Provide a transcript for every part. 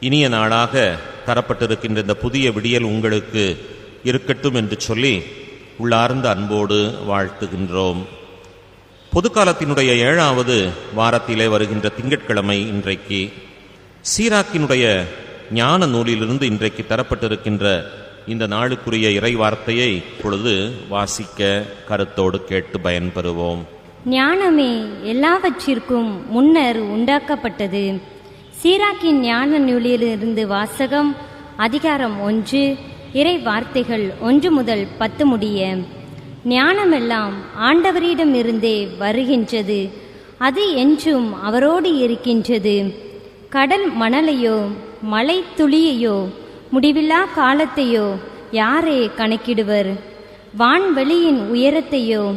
இனிய நாளாக தரப்பட்டிருக்கின்ற இந்த புதிய விடியல் உங்களுக்கு இருக்கட்டும் என்று சொல்லி உள்ளார்ந்த அன்போடு வாழ்த்துகின்றோம். பொதுக்காலத்தினுடைய ஏழாவது வாரத்திலே வருகின்ற திங்கட்கிழமை இன்றைக்கு சீராக்கினுடைய ஞான நூலிலிருந்து இன்றைக்கு தரப்பட்டிருக்கின்ற இந்த நாளுக்குரிய இறை வார்த்தையை இப்பொழுது வாசிக்க கருத்தோடு கேட்டு பயன்பெறுவோம். ஞானமே எல்லாவற்றிற்கும் முன்னர் உண்டாக்கப்பட்டது. சீராக்கின் ஞான நூலிலிருந்து வாசகம் அதிகாரம் ஒன்று இறை வார்த்தைகள் ஒன்று முதல் பத்து முடிய ஞானமெல்லாம் ஆண்டவரிடமிருந்தே வருகின்றது. அது என்றும் அவரோடு இருக்கின்றது. கடல் மணலையோ மலை துளியையோ முடிவில்லா காலத்தையோ யாரே கணக்கிடுவர்? வான்வெளியின் உயரத்தையோ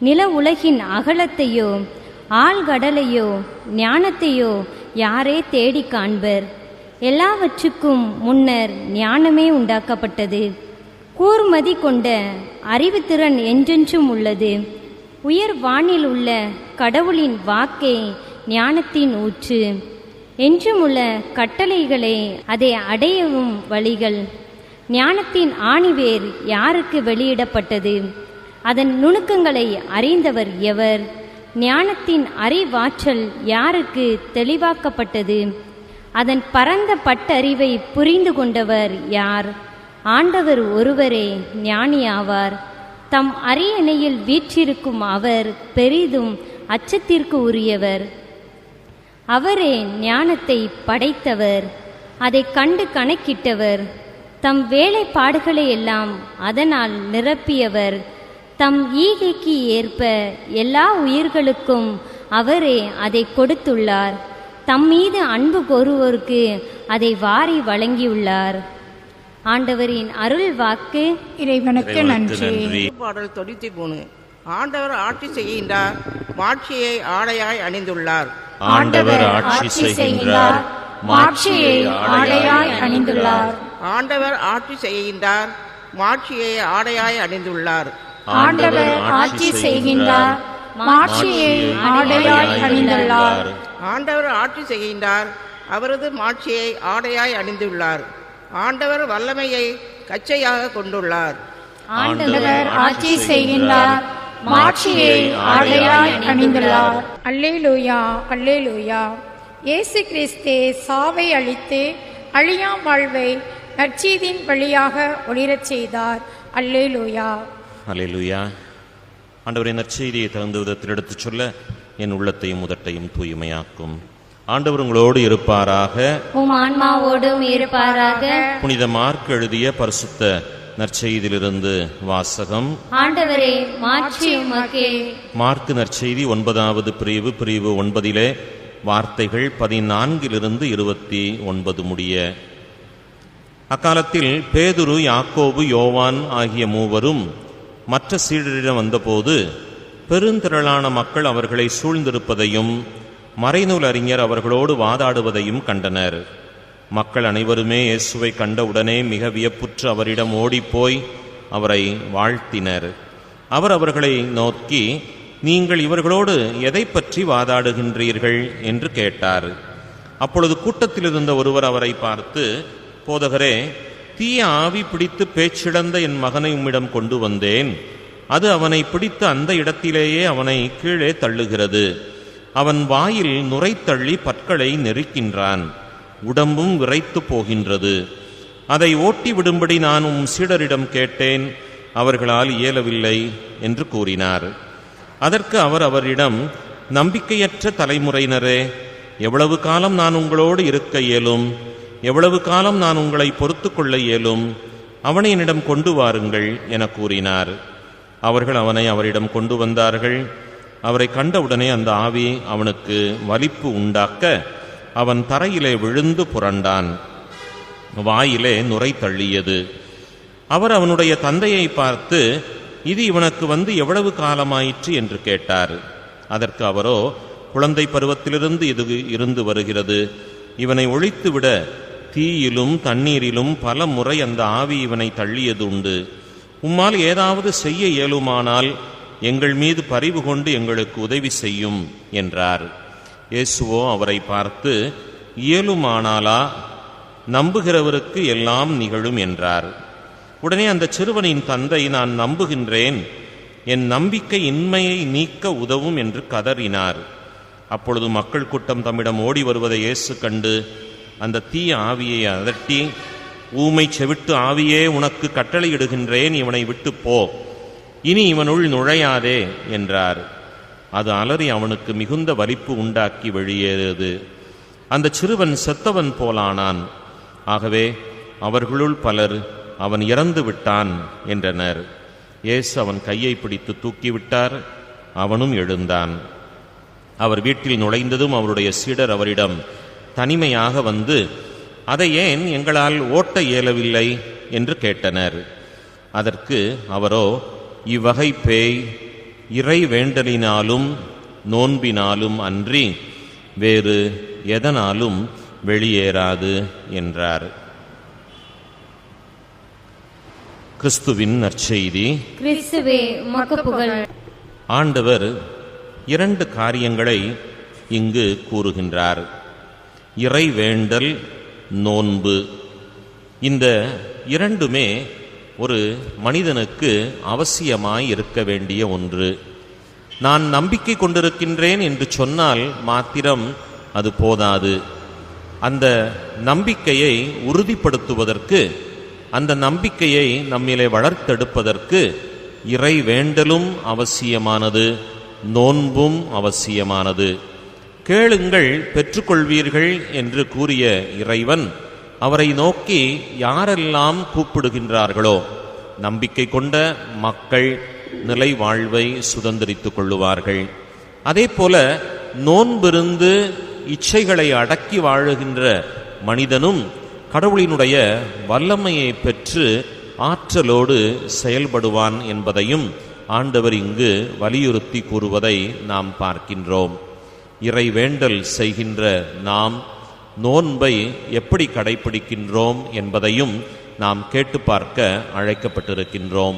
நில உலகின் அகலத்தையோ ஆழ்கடலையோ ஞானத்தையோ யாரே தேடி காண்பர். எல்லாவற்றுக்கும் முன்னர் ஞானமே உண்டாக்கப்பட்டது. கூர்மதி கொண்ட அறிவுத்திறன் என்றென்றும் உள்ளது. உயர் வானில் உள்ள கடவுளின் வாக்கே ஞானத்தின் ஊற்று. என்றும் உள்ள கட்டளைகளே அதை அடையவும் வழிகள். ஞானத்தின் ஆணிவேர் யாருக்கு வெளியிடப்பட்டது? அதன் நுணுக்கங்களை அறிந்தவர் எவர்? ஞானத்தின் அறிவாற்றல் யாருக்கு தெளிவாக்கப்பட்டது? அதன் பரந்த பட்டறிவை புரிந்து கொண்டவர் யார்? ஆண்டவர் ஒருவரே ஞானியாவார் தம் அரியணையில் வீற்றிருக்கும் அவர் பெரிதும் அச்சத்திற்கு உரியவர். அவரே ஞானத்தை படைத்தவர் அதை கண்டு கணக்கிட்டவர். தம் வேலைப்பாடுகளை எல்லாம் அதனால் நிரப்பியவர். தம் ஈகைக்கு ஏற்ப எல்லா உயிர்களுக்கும் அவரே அதை கொடுத்துள்ளார். தம் மீது அன்பு கோருவோருக்கு அதை வாரி வழங்கியுள்ளார். ஆண்டவரின் அருள் வாக்கு. இறைவனுக்கு நன்றி. பாடல் தொண்ணூத்தி மூணு. ஆண்டவர் ஆட்சி செய்கின்றார் மாட்சியை ஆடையாய் அணிந்துள்ளார். ஆண்டவர் ஆட்சி செய்கின்றார் மாட்சியை ஆடையாய் அணிந்துள்ளார். ஆண்டவர் ஆட்சி செய்கின்றார் மாட்சியை ஆடையாய் அணிந்துள்ளார். ஆண்டவர் ஆட்சி செய்கின்றார். மாட்சியை ஆடையாய் அணிந்துள்ளார். ஆண்டவர் ஆட்சி செய்கின்றார். அவரது மாட்சியை ஆடையாய் அணிந்துள்ளார். ஆண்டவர் வல்லமையை கச்சையாக கொண்டுள்ளார். ஆண்டவர் ஆட்சி செய்கின்றார். மாட்சியை ஆடையாய் அணிந்துள்ளார். அல்லேலூயா அல்லேலூயா. இயேசு கிறிஸ்தே சாவை அழித்து அழியா வாழ்வை நற்செய்தியின் வழியாக ஒளிரச் செய்தார். அல்லேலூயா அல்லேலூயா ஆண்டவரை நற்செய்தியை தகுந்த விதத்தில் எடுத்துச் சொல்ல என் உள்ளத்தையும் உதட்டையும் தூய்மையாக்கும். ஆண்டவர் உங்களோடு இருப்பாராக. உம் ஆன்மாவோடும் இருப்பாராக. புனித மார்க் எழுதிய பரிசுத்த நற்செய்தியிலிருந்து வாசகம். ஆண்டவரே மாற்றி உமக்கே மார்க்கு நற்செய்தி ஒன்பதாவது பிரிவு பிரிவு ஒன்பதிலே வார்த்தைகள் பதினான்கிலிருந்து இருபத்தி ஒன்பது முடிய. அக்காலத்தில் பேதுரு யாக்கோபு யோவான் ஆகிய மூவரும் மற்ற சீடரிடம் வந்தபோது பெருந்திரளான மக்கள் அவர்களை சூழ்ந்திருப்பதையும் மறைநூல் அறிஞர் அவர்களோடு வாதாடுவதையும் கண்டனர். மக்கள் அனைவருமே இயேசுவை கண்டவுடனே மிக வியப்புற்று அவரிடம் ஓடிப்போய் அவரை வாழ்த்தினர். அவர் அவர்களை நோக்கி நீங்கள் இவர்களோடு எதை பற்றி வாதாடுகின்றீர்கள்? என்று கேட்டார். அப்பொழுது கூட்டத்தில் இருந்த ஒருவர் அவரை பார்த்து போதகரே தீய ஆவி பிடித்து பேச்சிழந்த என் மகனை உம்மிடம் கொண்டு வந்தேன். அது அவனை பிடித்து அந்த இடத்திலேயே அவனை கீழே தள்ளுகிறது. அவன் வாயில் நுரை தள்ளி பற்களை நெருக்கின்றான். உடம்பும் விரைத்து போகின்றது. அதை ஓட்டி விடும்படி நான் உம் சீடரிடம் கேட்டேன். அவர்களால் இயலவில்லை என்று கூறினார். அதற்கு அவர் அவரிடம் நம்பிக்கையற்ற தலைமுறையினரே எவ்வளவு காலம் நான் உங்களோடு இருக்க இயலும்? எவ்வளவு காலம் நான் உங்களை பொறுத்து கொள்ள இயலும் அவனை என்னிடம் கொண்டு வாருங்கள் என கூறினார். அவர்கள் அவனை அவரிடம் கொண்டு வந்தார்கள். அவரை கண்டவுடனே அந்த ஆவி அவனுக்கு வலிப்பு உண்டாக்க அவன் தரையிலே விழுந்து புரண்டான். வாயிலே நுரை தள்ளியது. அவர் அவனுடைய தந்தையை பார்த்து இது இவனுக்கு வந்து எவ்வளவு காலமாயிற்று? என்று கேட்டார். அதற்கு அவரோ குழந்தை பருவத்திலிருந்து இது இருந்து வருகிறது. இவனை ஒழித்துவிட தீயிலும் தண்ணீரிலும் பல முறை அந்த ஆவி இவனை தள்ளியது உண்டு உம்மால் ஏதாவது செய்ய இயலுமானால் எங்கள் மீது பரிவு கொண்டு எங்களுக்கு உதவி செய்யும் என்றார். இயேசுவோ அவரை பார்த்து இயலுமானாலா? நம்புகிறவருக்கு எல்லாம் நிகழும் என்றார். உடனே அந்த சிறுவனின் தந்தை நான் நம்புகின்றேன். என் நம்பிக்கை இன்மையை நீக்க உதவும் என்று கதறினார். அப்பொழுது மக்கள் கூட்டம் தம்மிடம் ஓடி வருவதை இயேசு கண்டு அந்த தீய ஆவியை அதட்டி ஊமை செவிட்டு ஆவியே உனக்கு கட்டளையிடுகின்றேன் இவனை விட்டு போ. இனி இவனுள் நுழையாதே என்றார். அது அலறி அவனுக்கு மிகுந்த வலிப்பு உண்டாக்கி வெளியேறியது. அந்த சிறுவன் செத்தவன் போலானான். ஆகவே அவர்களுள் பலர் அவன் இறந்து விட்டான் என்றனர். ஏசு அவன் கையை பிடித்து தூக்கிவிட்டார் அவனும் எழுந்தான். அவர் வீட்டில் நுழைந்ததும் அவருடைய சீடர் அவரிடம் தனிமையாக வந்து அதை ஏன் எங்களால் ஓட்ட இயலவில்லை? என்று கேட்டனர். அதற்கு அவரோ இவ்வகை பேய் இறை வேண்டலினாலும் நோன்பினாலும் அன்றி வேறு எதனாலும் வெளியேறாது என்றார். கிறிஸ்துவின் நற்செய்தி. ஆண்டவர் இரண்டு காரியங்களை இங்கு கூறுகின்றார். இறை வேண்டல் நோன்பு. இந்த இரண்டுமே ஒரு மனிதனுக்கு அவசியமாய் இருக்க வேண்டிய ஒன்று. நான் நம்பிக்கை கொண்டிருக்கின்றேன் என்று சொன்னால் மாத்திரம் அது போதாது. அந்த நம்பிக்கையை உறுதிப்படுத்துவதற்கு அந்த நம்பிக்கையை நம்மிலே வளர்த்தெடுப்பதற்கு இறை வேண்டலும் அவசியமானது நோன்பும் அவசியமானது. கேளுங்கள் பெற்றுக்கொள்வீர்கள் என்று கூறிய இறைவன் அவரை நோக்கி யாரெல்லாம் கூப்பிடுகின்றார்களோ நம்பிக்கை கொண்ட மக்கள் நிலை வாழ்வை சுதந்திரித்துக் கொள்ளுவார்கள். அதே போல நோன்பிருந்து இச்சைகளை அடக்கி வாழுகின்ற மனிதனும் கடவுளினுடைய வல்லமையை பெற்று ஆற்றலோடு செயல்படுவான் என்பதையும் ஆண்டவர் இங்கு வலியுறுத்தி கூறுவதை நாம் பார்க்கின்றோம். இறை வேண்டல் செய்கின்ற நாம் நோன்பை எப்படி கடைபிடிக்கின்றோம் என்பதையும் நாம் கேட்டு பார்க்க அழைக்கப்பட்டிருக்கின்றோம்.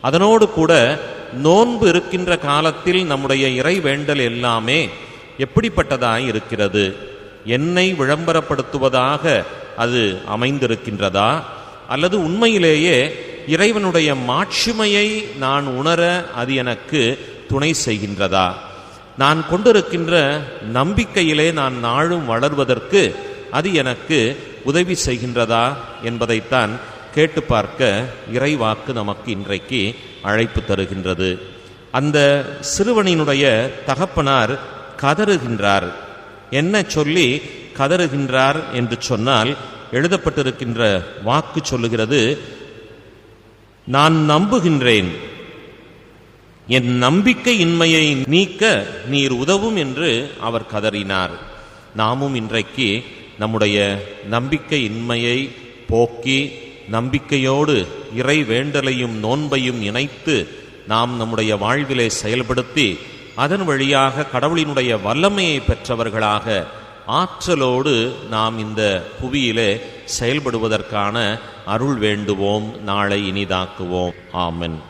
அதனோடு கூட நோன்பு இருக்கின்ற காலத்தில் நம்முடைய இறை வேண்டல் எல்லாமே எப்படிப்பட்டதாய் இருக்கிறது? என்னை விளம்பரப்படுத்துவதாக அது அமைந்திருக்கின்றதா? அல்லது உண்மையிலேயே இறைவனுடைய மாட்சிமையை நான் உணர அது எனக்கு துணை செய்கின்றதா? நான் கொண்டிருக்கின்ற நம்பிக்கையிலே நான் நாளும் வளர்வதற்கு அது எனக்கு உதவி செய்கின்றதா என்பதைத்தான் கேட்டு பார்க்க இறைவாக்கு நமக்கு இன்றைக்கு அழைப்பு தருகின்றது. அந்த சிறுவனினுடைய தகப்பனார் கதறுகின்றார். என்ன சொல்லி கதறுகின்றார் என்று சொன்னால் எழுதப்பட்டிருக்கின்ற வாக்கு சொல்லுகிறது நான் நம்புகின்றேன் என் நம்பிக்கை இன்மையை நீக்க நீர் உதவும் என்று அவர் கதறினார். நாமும் இன்றைக்கு நம்முடைய நம்பிக்கை இன்மையை போக்கி நம்பிக்கையோடு இறை வேண்டலையும் நோன்பையும் இணைத்து நாம் நம்முடைய வாழ்விலே செயல்படுத்தி அதன் வழியாக கடவுளினுடைய வல்லமையை பெற்றவர்களாக ஆற்றலோடு நாம் இந்த புவியிலே செயல்படுவதற்கான அருள் வேண்டுவோம் நாளை இனிதாக்குவோம். ஆமென்.